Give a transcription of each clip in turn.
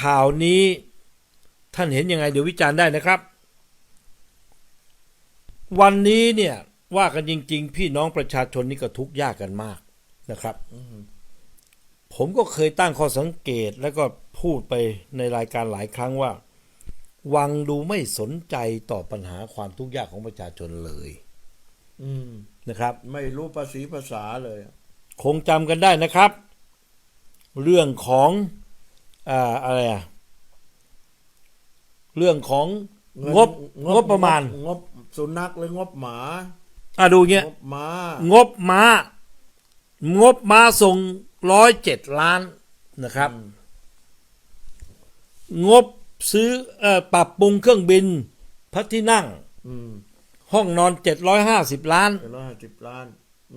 ข่าวนี้ท่านเห็นยังไงเดี๋ยววิจารณ์ได้นะครับ วันนี้เนี่ยว่ากันจริง ๆ พี่น้องประชาชนนี่ก็ทุกข์ยากกันมากนะครับผมก็เคยตั้งข้อสังเกตแล้วก็พูดไปในรายการหลายครั้งว่า วังดูไม่สนใจต่อปัญหาความทุกข์ยากของประชาชนเลย อืมนะครับ ไม่รู้ภาษีภาษาเลย คงจำกันได้นะครับ เรื่องของ อ่าอะไรอะเรื่องของเงินงบงบประมาณ งบสุนัขหรืองบหมาอะดูเงี้ยงบหมางบม้างบม้าส่งร้อยเจ็ดล้านนะครับ งบซื้อเอ่อปรับปรุงเครื่องบินพระที่นั่งอืมห้องนอนเจ็ดร้อยห้าสิบล้านเป็นร้อยห้าสิบล้าน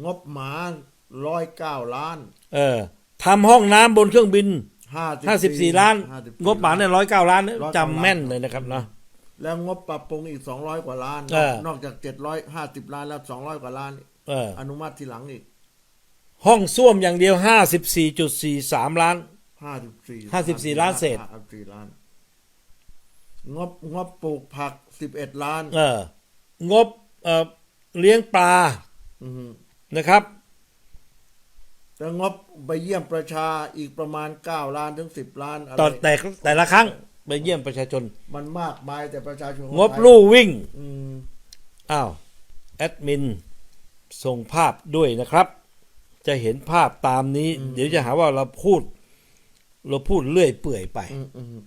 งบหมาร้อยเก้าล้าน เออทำห้องน้ำบนเครื่องบิน ห้าห้าสิบสี่ล้าน 54งบหมาเนี่ยร้อยเก้าล้าน109จำแม่นเลยนะครับเนาะ แล้วงบปรับปรุงอีกสองร้อยกว่าล้าน เออ นอกจากเจ็ดร้อยห้าสิบล้านแล้วสองร้อยกว่าล้าน เออ อนุมัติทีหลังอีกห้องส้วมอย่างเดียวห้าสิบสี่จุดสี่สามล้าน ห้าสิบสี่54ล้านเศษ ห้าสิบสี่ล้าน งบงบปลูกผักสิบเอ็ดล้าน เออ งบเอ่อเลี้ยงปลาอืมนะครับ แล้วงบไปเยี่ยมประชาอีกประมาณเก้าล้านถึงสิบล้านอะไรต่อแต่แต่ละครั้งไปเยี่ยมประชาชน มันมากมายแต่ประชาชนงบลู่วิ่ง อืมอ้าว แอดมิน ส่งภาพด้วยนะครับ จะเห็นภาพตามนี้ เดี๋ยวจะหาว่าเราพูด เราพูดเลื่อยเปื่อยไป อืมอืม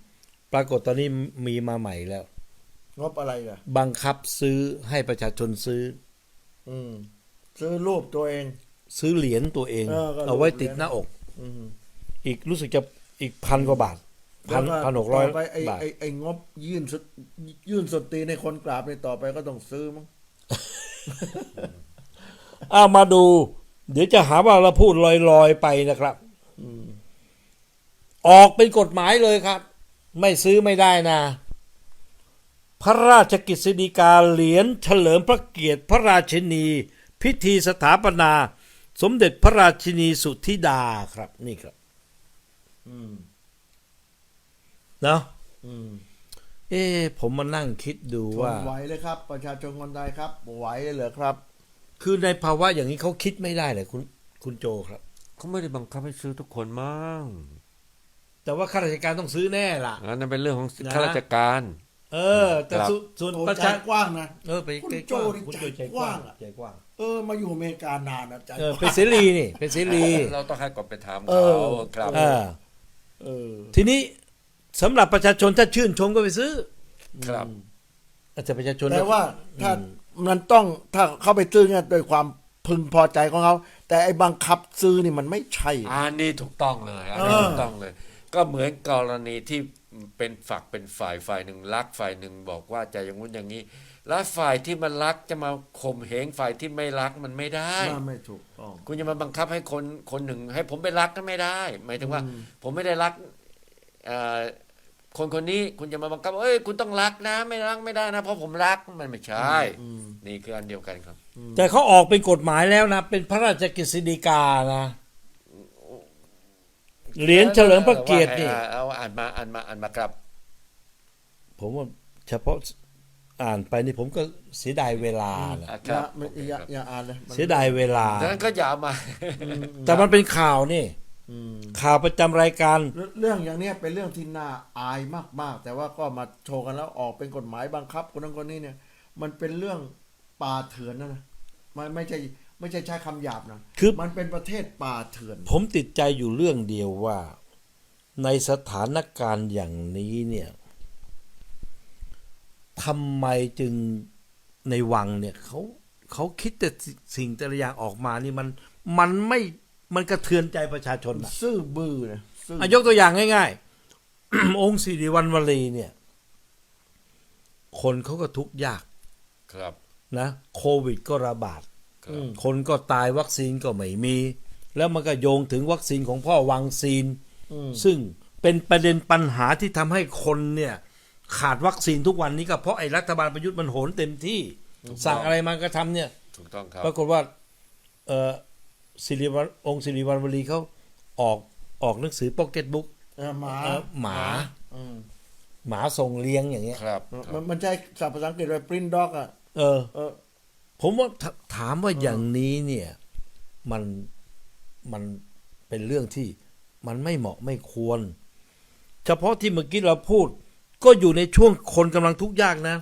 ปรากฏตอนนี้มีมาใหม่แล้ว งบอะไรล่ะ บังคับซื้อให้ประชาชนซื้อ อืมซื้อรูปตัวเอง ซื้อเหรียญตัวเอง เออก็เอาไว้เหรียญติดหน้าอก อืม อีกรู้สึกจะอีกพันกว่าบาทพันแล้วพันหกร้อยต่ไปไอ้บาท ไอ้ไอ้งบยื่นสุดยื่นสดตีในคนกราบในต่อไปก็ต้องซื้อมั้งเอามาดู เดี๋ยวจะหาว่าเราพูดลอยๆไปนะครับอืมออกเป็นกฎหมายเลยครับ ไม่ซื้อไม่ได้นะ พระราชกิจสีกาเหรียญเฉลิมพระเกียรติพระราชินี พิธีสถาปนา สมเด็จพระราชินีสุทธิดาครับ นี่ครับอืมเนาะอืมเอ๊ะผมมานั่งคิดดูทว่านไหวเลยครับ ประชาชนคนไทยครับไหวเหรอครับ คือในภาวะอย่างนี้เขาคิดไม่ได้เลยคุณคุณโจครับเขาไม่ได้บังคับให้ซื้อทุกคนมั้งแต่ว่าข้าราชการต้องซื้อแน่ล่ะอันนั้นเป็นเรื่องของนะข้าราชการ เออ แต่ครับส่วนส่วนโอ้ประใจชากว้างนะเออไปคุณใจโจกว้างนี่คุณโจใจใจกกว้าว้างงอะใจกว้างเออมาอยู่อเมริกานานนะใจเออกว้างเป็นเสรีนี่ เป็นเสรี เราต้องให้ก่อนไปถามเอเขาอ ครับ เออเออทีนี้สำหรับประชาชนถ้าชื่นชมก็ไปซื้อครับ อาจจะประชาชนแต่ว่าถ้ามันต้องถ้าเข้าไปซื้อเนี่ยด้วยความพึงพอใจของเขา แต่ไอ้บังคับซื้อนี่มันไม่ใช่ อันนี้ถูกต้องเลยอันนี้เออ ถูกต้องเลย ก็เหมือนกรณีที่เป็นฝักเป็นฝ่ายฝ่ายหนึ่งรักฝ่ายหนึ่งบอกว่าจะอย่างงู้นอย่างนี้ แล้วฝ่ายที่มันรักจะมาข่มเหงฝ่ายที่ไม่รักมันไม่ได้น่าไม่ถูกต้อง คุณจะมาบังคับให้คนคนหนึ่ง ให้ผมไปรักก็ไม่ได้ หมายถึงว่า ผมไม่ได้รักเอ่อคนคนนี้คุณจะมาบังคับว่าเอ้ยคุณต้องรักนะ ไม่รักไม่ได้นะ เพราะผมรักมันไม่ใช่อืมนี่คืออันเดียวกันครับ แต่เขาออกเป็นกฎหมายแล้วนะ เป็นพระราชกฤษฎีกานะเหรียญเฉลิมพระเกียรตินี่อาเอาอ่านมาอ่านมาอ่านมาครับ ผมว่าเฉพาะ อ่านไปนี่ผมก็เสียดายเวลานะอะอคย่ารับไม่อย่าอย่าอ่านเลยมันเสียดายเวลา ดังนั้นก็อย่าเอามา แต่มันเป็นข่าวนี่ อืมข่าวประจำรายการ เรื่องเรื่องอย่างเนี้ยเป็นเรื่องที่น่าอายมากๆ แต่ว่าก็มาโชว์กันแล้วออกเป็นกฎหมายบังคับคนนั้นคนนี้เนี่ย มันเป็นเรื่องป่าเถื่อนนะนะมันไม่ใช่ไม่ใช่ใช้คำหยาบนะคือ มันเป็นประเทศป่าเถื่อน ผมติดใจอยู่เรื่องเดียวว่า ในสถานการณ์อย่างนี้เนี่ย ทำไมจึงในวังเนี่ยเขาเขาคิดแต่สิ่งแต่ละอย่างออกมานี่มันมันไม่มันกระเทือนใจประชาชนอะซื่อบื้อนะซื่ออะยกตัวอย่างง่ายๆ องค์สิริวัณวลีเนี่ย คนเขาก็ทุกข์ยากครับนะโควิดก็ระบาดครับคนก็ตายวัคซีนก็ไม่มี แล้วมันก็โยงถึงวัคซีนของพ่อวังซีนอืมซึ่งเป็นประเด็นปัญหาที่ทำให้คนเนี่ย ขาดวัคซีนทุกวันนี้ก็เพราะไอ้รัฐบาลประยุทธ์มันโหนเต็มที่สั่งอะไรมันก็ทำเนี่ย ถูกต้องครับ ปรากฏว่า เออสิริวัณองค์สิริวัณวลีเขาออกออกหนังสือพ็อกเก็ตบุ๊กเออหมาหมาหมาส่งเลี้ยงอย่างเงี้ย ครับมันมันใช้ศัพท์ภาษาอังกฤษว่า print dog อะเออ เออ ผมว่าถถามว่าอย่างนี้เนี่ย มันมันเป็นเรื่องที่มันไม่เหมาะไม่ควร เฉพาะที่เมื่อกี้เราพูด ก็อยู่ในช่วงคนกำลังทุกข์ยากนะ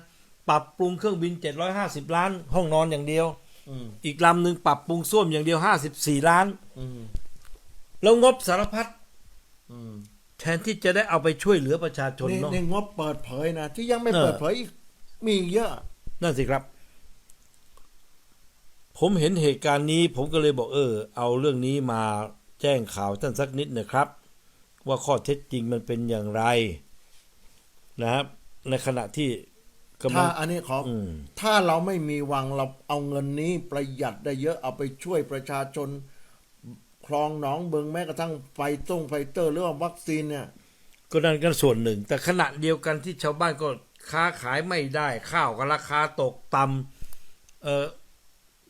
ปรับปรุงเครื่องบิน 750 ล้าน ห้องนอนอย่างเดียว อืมอีกลำหนึ่งปรับปรุงส้วมอย่างเดียว 54 ล้าน อืมแล้วงบสารพัดอืมแทนที่จะได้เอาไปช่วยเหลือประชาชนนี่เนาะนี่งบเปิดเผยนะ ที่ยังไม่เออ เปิดเผยอีกมีอีกเยอะ นั่นสิครับ ผมเห็นเหตุการณ์นี้ ผมก็เลยบอกเออ เอาเรื่องนี้มาแจ้งข่าวท่านสักนิดนะครับ ว่าข้อเท็จจริงมันเป็นอย่างไร นะครับ ในขณะที่กำลัถ้าง อันนี้ขอออืมถ้าเราไม่มีวังเราเอาเงินนี้ประหยัดได้เยอะเอาไปช่วยประชาชน คลองหนองเบิงแม้กระทั่งไฟต้งไฟเตอร์หรือว่าวัคซีนเนี่ย ก็นั่นกันส่วนหนึ่ง แต่ขณะเดียวกันที่ชาวบ้านก็ค้าขายไม่ได้ ข้าวก็ราคาตกต่ำเออ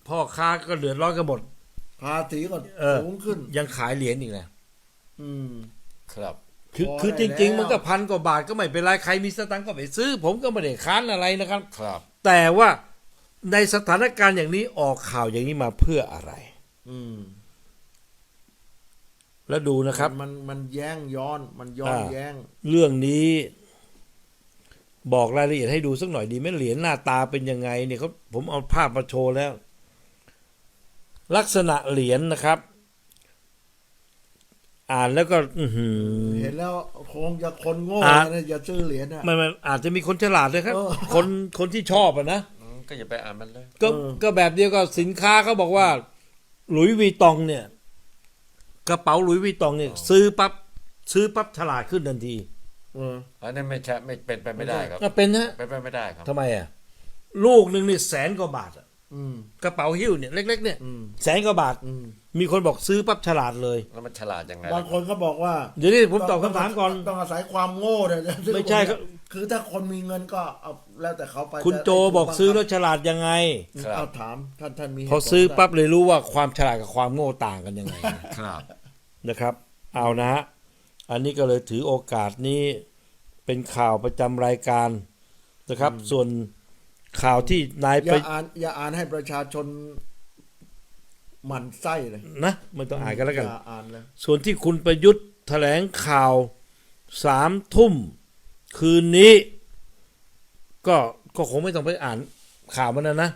พ่อค้าก็เดือดร้อนกันหมด ภาษีก็เออ สูงขึ้น ยังขายเหรียญอีกนะ อืม ครับ คือพอคือจได้ริง ๆ แล้ว มันก็พันกว่าบาทก็ไม่เป็นไรใครมีสตังค์ก็ไปซื้อ ผมก็ไม่ได้ค้านอะไรนะครับ ครับ แต่ว่าในสถานการณ์อย่างนี้ออกข่าวอย่างนี้มาเพื่ออะไร อืมแล้วดูนะครับ มันมันแย้งย้อนมันย้อนอ่า แย้งเรื่องนี้ บอกรายละเอียดให้ดูสักหน่อยดีไหมเหรียญหน้าตาเป็นยังไงเนี่ยเขาผมเอาภาพมาโชว์แล้ว ลักษณะเหรียญนะครับ อ่านแล้วก็อือหือ เห็นแล้วคงจะคนโง่อ่านะอย่าซื้อเหรียญอะมันมันอาจจะมีคนฉลาดเลยครับ เออ คนคนที่ชอบอะนะ อืมก็อย่าไปอ่านมันเลย ก็เออ ก็แบบเดียวกับสินค้าเขาบอกว่า หลุยส์วีตองเนี่ย กระเป๋าหลุยส์วีตองเนี่ย ซื้อปั๊บซื้อปั๊บฉลาดขึ้นทันทีเออ อันนั้นไม่ใช่ไม่เป็นไปไม่ได้ครับก็เป็นนะเป็นไปไม่ได้ครับ ทำไมอะ ลูกหนึ่งนี่แสนกว่าบาทอะอืมกระเป๋าหิ้วเนี่ยเล็ก ๆ เนี่ยอืมแสนกว่าบาท อืม มีคนบอกซื้อปั๊บฉลาดเลย แล้วมันฉลาดยังไงบางคนก็บอกว่าเดี๋ยวนี้ผมตอบคำถามก่อน ต้องอาศัยความโง่เนี่ยจะซื้อไม่ใช่ครับ คือถ้าคนมีเงินก็เอาแล้วแต่เขาไปคุณแต่โจบอกซื้อแล้วฉลาดยังไงครับเอาถามท่านท่านมีพอซื้อปั๊บเลยรู้ว่าความฉลาดกับความโง่ต่างกันยังไงครับนะครับ เอานะฮะอันนี้ก็เลยถือโอกาสนี้เป็นข่าวประจำรายการนะครับ ส่วนข่าวที่นายอไปย่าอ่านอย่าอ่านให้ประชาชนห มันไส้เลยนะไม่ต้องอ่านกันแล้วกัน อย่าอ่านเลยส่วนที่คุณประยุทธ์แถลงข่าวสามทุ่ม คืนนี้ ก็ก็คงไม่ต้องไปอ่านข่าวมันนะนะ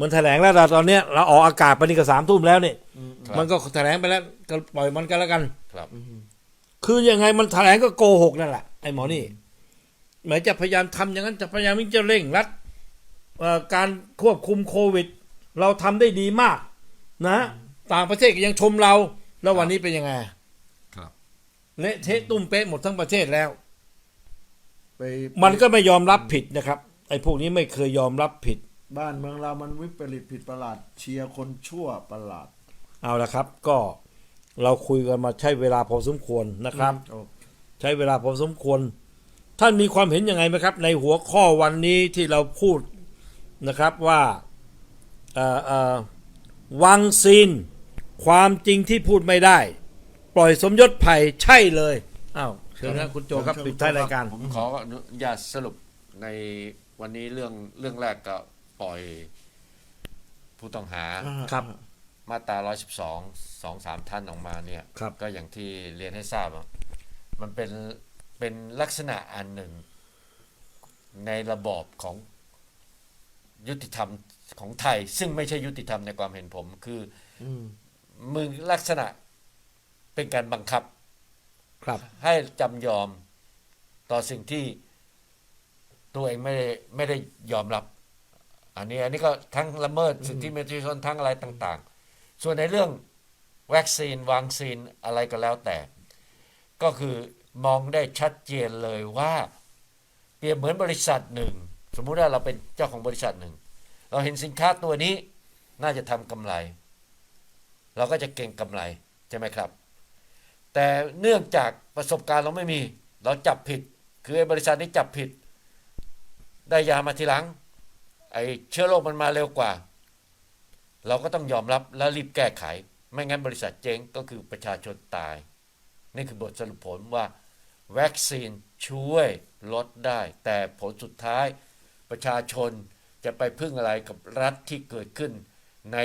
มันแถลงแล้วแต่ตอนเนี้ยเราออกอากาศไปนี่ก็สามทุ่มแล้วนี่ครับ มันก็แถลงไปแล้วก็ปล่อยมันกันแล้วกัน ครับ คือยังไงมันแถลงก็โกหกนั่นแหละไอ้หมอนี่หมายจะพยายามทำอย่างนั้นจะพยายามที่จะเร่งรัดเอ่อการควบคุมโควิด เราทำได้ดีมาก นะต่างประเทศก็ยังชมเรา แล้ววันนี้เป็นยังไงครับเละเทะตุ้มเป๊ะหมดทั้งประเทศแล้วไปมันก็ไม่ยอมรับผิดนะครับ ไอ้พวกนี้ไม่เคยยอมรับผิด บ้านเมืองเรามันวิปริตผิดประหลาด เชียร์คนชั่วประหลาด เอาละครับ ก็เราคุยกันมาใช้เวลาพอสมควรนะครับโอ้ใช้เวลาพอสมควร ท่านมีความเห็นยังไงไหมครับ ในหัวข้อวันนี้ที่เราพูดนะครับว่าเอ่อเอ่อ วังซีน ความจริงที่พูดไม่ได้ ปล่อยสมยศไผ่ใช่เลยอ้าวเชิญนะคุณโจครับปิดท้ายรายการผมขออนุญาตสรุปในวันนี้เรื่องเรื่องแรกก็ปล่อยผู้ต้องหาอ่าครับ มาตรา112สองสามท่านออกมาเนี่ยครับก็อย่างที่เรียนให้ทราบอะมันเป็นเป็นลักษณะอันหนึ่งในระบอบของยุติธรรม ของไทย ซึ่งไม่ใช่ยุติธรรมในความเห็นผม คืออืมมึงลักษณะเป็นการบังคับ ครับ ให้จำยอมต่อสิ่งที่ตัวเองไม่ได้ไม่ได้ยอมรับ อันนี้อันนี้ก็ทั้งละเมิดสิทธิมนุษยชนทั้งอะไรต่าง ๆ ส่วนในเรื่องวัคซีนวังซีนอะไรก็แล้วแต่ ก็คือมองได้ชัดเจนเลยว่า เปรียบเหมือนบริษัทหนึ่ง สมมุติว่าเราเป็นเจ้าของบริษัทหนึ่ง เราเห็นสินค้าตัวนี้น่าจะทำกำไร เราก็จะเก่งกำไรใช่ไหมครับ แต่เนื่องจากประสบการณ์เราไม่มี เราจับผิด คือไอ้บริษัทนี้จับผิด ได้ยามาทีหลัง ไอ้เชื้อโรคมันมาเร็วกว่า เราก็ต้องยอมรับและรีบแก้ไข ไม่งั้นบริษัทเจ๊งก็คือประชาชนตาย นี่คือบทสรุปผลว่าวัคซีนช่วยลดได้ แต่ผลสุดท้ายประชาชน จะไปพึ่งอะไรกับรัฐที่เกิดขึ้น ใน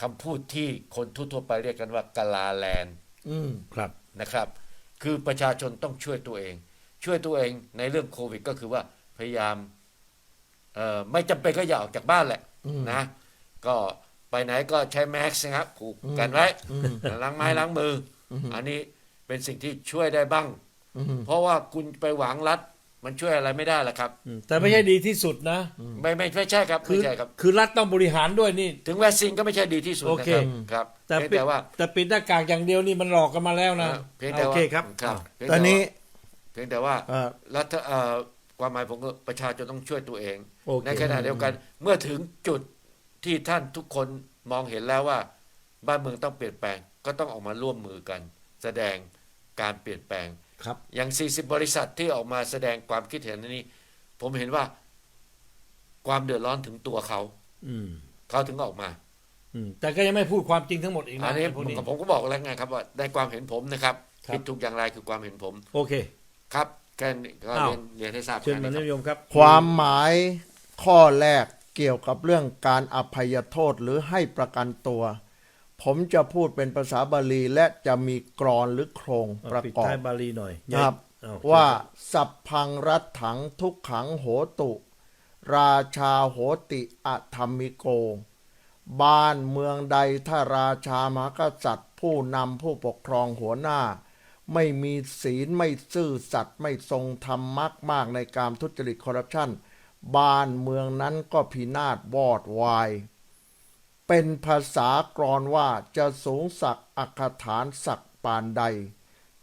คำพูดที่คนทั่วๆไปเรียกกันว่ากาลาแลนด์อืมครับนะครับ คือประชาชนต้องช่วยตัวเอง ช่วยตัวเองในเรื่องโควิด ก็คือว่าพยายามเอ่อไม่จำเป็นก็อย่าออกจากบ้านแหละนะ ก็ไปไหนก็ใช้แมสก์นะครับผูกกันไว้ล้างไม้ล้างมือออันนี้เป็นสิ่งที่ช่วยได้บ้าง เพราะว่าคุณไปหวังรัฐ มันช่วยอะไรไม่ได้หรอกครับอืมแต่ไม่ใช่ดีที่สุดนะ ไม่ไม่ไม่ใช่ครับคืไม่อใช่ครับ คือรัฐต้องบริหารด้วยนี่ ถึงวัคซีนก็ไม่ใช่ดีที่สุดโอนะเค ครับครับแต่เพียงปิดแต่ว่าแต่ปิดหน้ากากอย่างเดียวนี่มันหลอกกันมาแล้วนะเอ่อเพียงแต่โอว่าเคครับ ครับอ้าวเพียงตอนนี้เพียงแต่ว่าเอ่อ รัฐเอ่อความหมายผมก็ประชาชนต้องช่วยตัวเอง โอเค ในขณะเดียวกันเมื่อถึงจุดที่ท่านทุกคนมองเห็นแล้วว่า บ้านเมืองต้องเปลี่ยนแปลงก็ต้องออกมาร่วมมือกัน แสดงการเปลี่ยนแปลง ครับ อย่าง 40 บริษัทที่ออกมาแสดงความคิดเห็นนี้ ผมเห็นว่าความเดือดร้อนถึงตัวเขา อืม เขาถึงออกมา อืม แต่ก็ยังไม่พูดความจริงทั้งหมดอีกนะอันนี้พวกนี้ผมก็บอกแล้วไงครับว่าในความเห็นผมนะครับครับผิดถูกอย่างไรคือความเห็นผม โอเค ครับแค่นี้ก็อ้าวเรียนเรียนให้ทราบเชิญแค่มานี้ครับนิยมครับ ความหมายข้อแรกเกี่ยวกับเรื่องการอภัยโทษหรือให้ประกันตัว ผมจะพูดเป็นภาษาบาลีและจะมีกรอนหรือโครงประปิดกอบ ท้ายบาลีหน่อยครับเอว่าสัพพังรัตถังทุกขังโหตุ ราชาโหติอธรรมิโก บ้านเมืองใดถ้าราชามหากษัตริย์ ผู้นำผู้ปกครองหัวหน้า ไม่มีศีลไม่ซื่อสัตย์ไม่ทรงธรรมมากมากในการทุจริตคอร์รัปชันบ้านเมืองนั้นก็พินาศวอดวาย เป็นภาษากรอนว่าจะสูงสักดิ์อักฐานศักดิ์ปานใด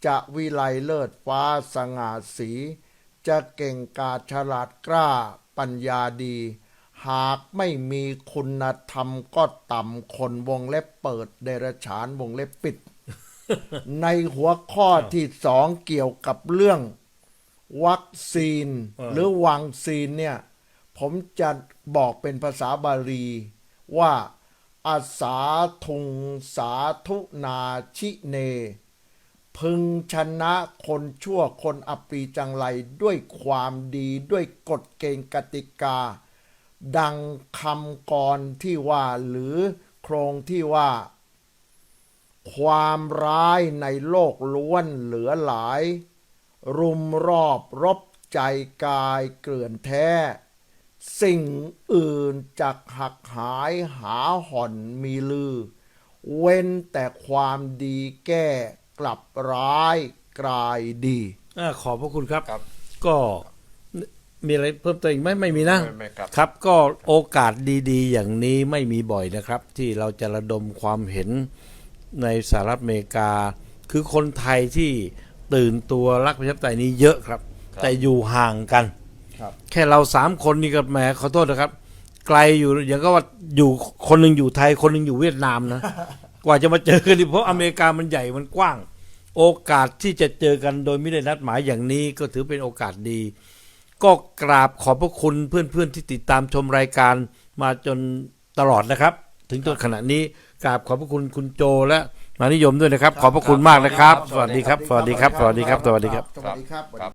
จะวิไลเลิศฟ้าสง่าสี จะเก่งกาจฉลาดกล้าปัญญาดี หากไม่มีคุณธรรมก็ต่ำคนวงเล็บเปิดเดรฉานวงเล็บปิด ในหัวข้อที่สองเกี่ยวกับเรื่อง วัคซีนเออหรือวังซีนเนี่ย ผมจะบอกเป็นภาษาบาลีว่า อาสาทุงสาธุนาชิเน พึงชนะคนชั่วคนอปรีจังไรด้วยความดีด้วยกฎเกณฑ์กติกา ดังคำกรที่ว่าหรือโครงที่ว่า ความร้ายในโลกล้วนเหลือหลาย รุมรอบรบใจกายเกลื่อนแท้ สิ่งอื่นจากหักหายหาห่อนมีลือ เว้นแต่ความดีแก้กลับร้ายกลายดีอ่าขอบพระคุณครับ ครับ ก็มีอะไรเพิ่มเติมอีกไหมไม่มีนะไม่ไม่ครับ ครับ ก็โอกาสดีๆ อย่างนี้ไม่มีบ่อยนะครับ ที่เราจะระดมความเห็นในสหรัฐอเมริกา คือคนไทยที่ตื่นตัวรักประชาธิปไตยนี้เยอะครับครับแต่อยู่ห่างกันครับ แค่เราสามคนนี่ก็แหมขอโทษนะครับ ไกลอยู่อย่างก็ว่าอยู่คนหนึ่งอยู่ไทยคนหนึ่งอยู่เวียดนามนะ กว่าจะมาเจอกันนี่เพราะอเมริกามันใหญ่มันกว้าง โอกาสที่จะเจอกันโดยไม่ได้นัดหมายอย่างนี้ก็ถือเป็นโอกาสดี ก็กราบขอบพระคุณเพื่อนๆที่ติดตามชมรายการมาจนตลอดนะครับ ถึงจนขณะนี้กราบขอบพระคุณคุณโจและมานิยมด้วยนะครับ ขอบพระคุณมากนะครับ สวัสดีครับ สวัสดีครับ สวัสดีครับ สวัสดีครับ สวัสดีครับ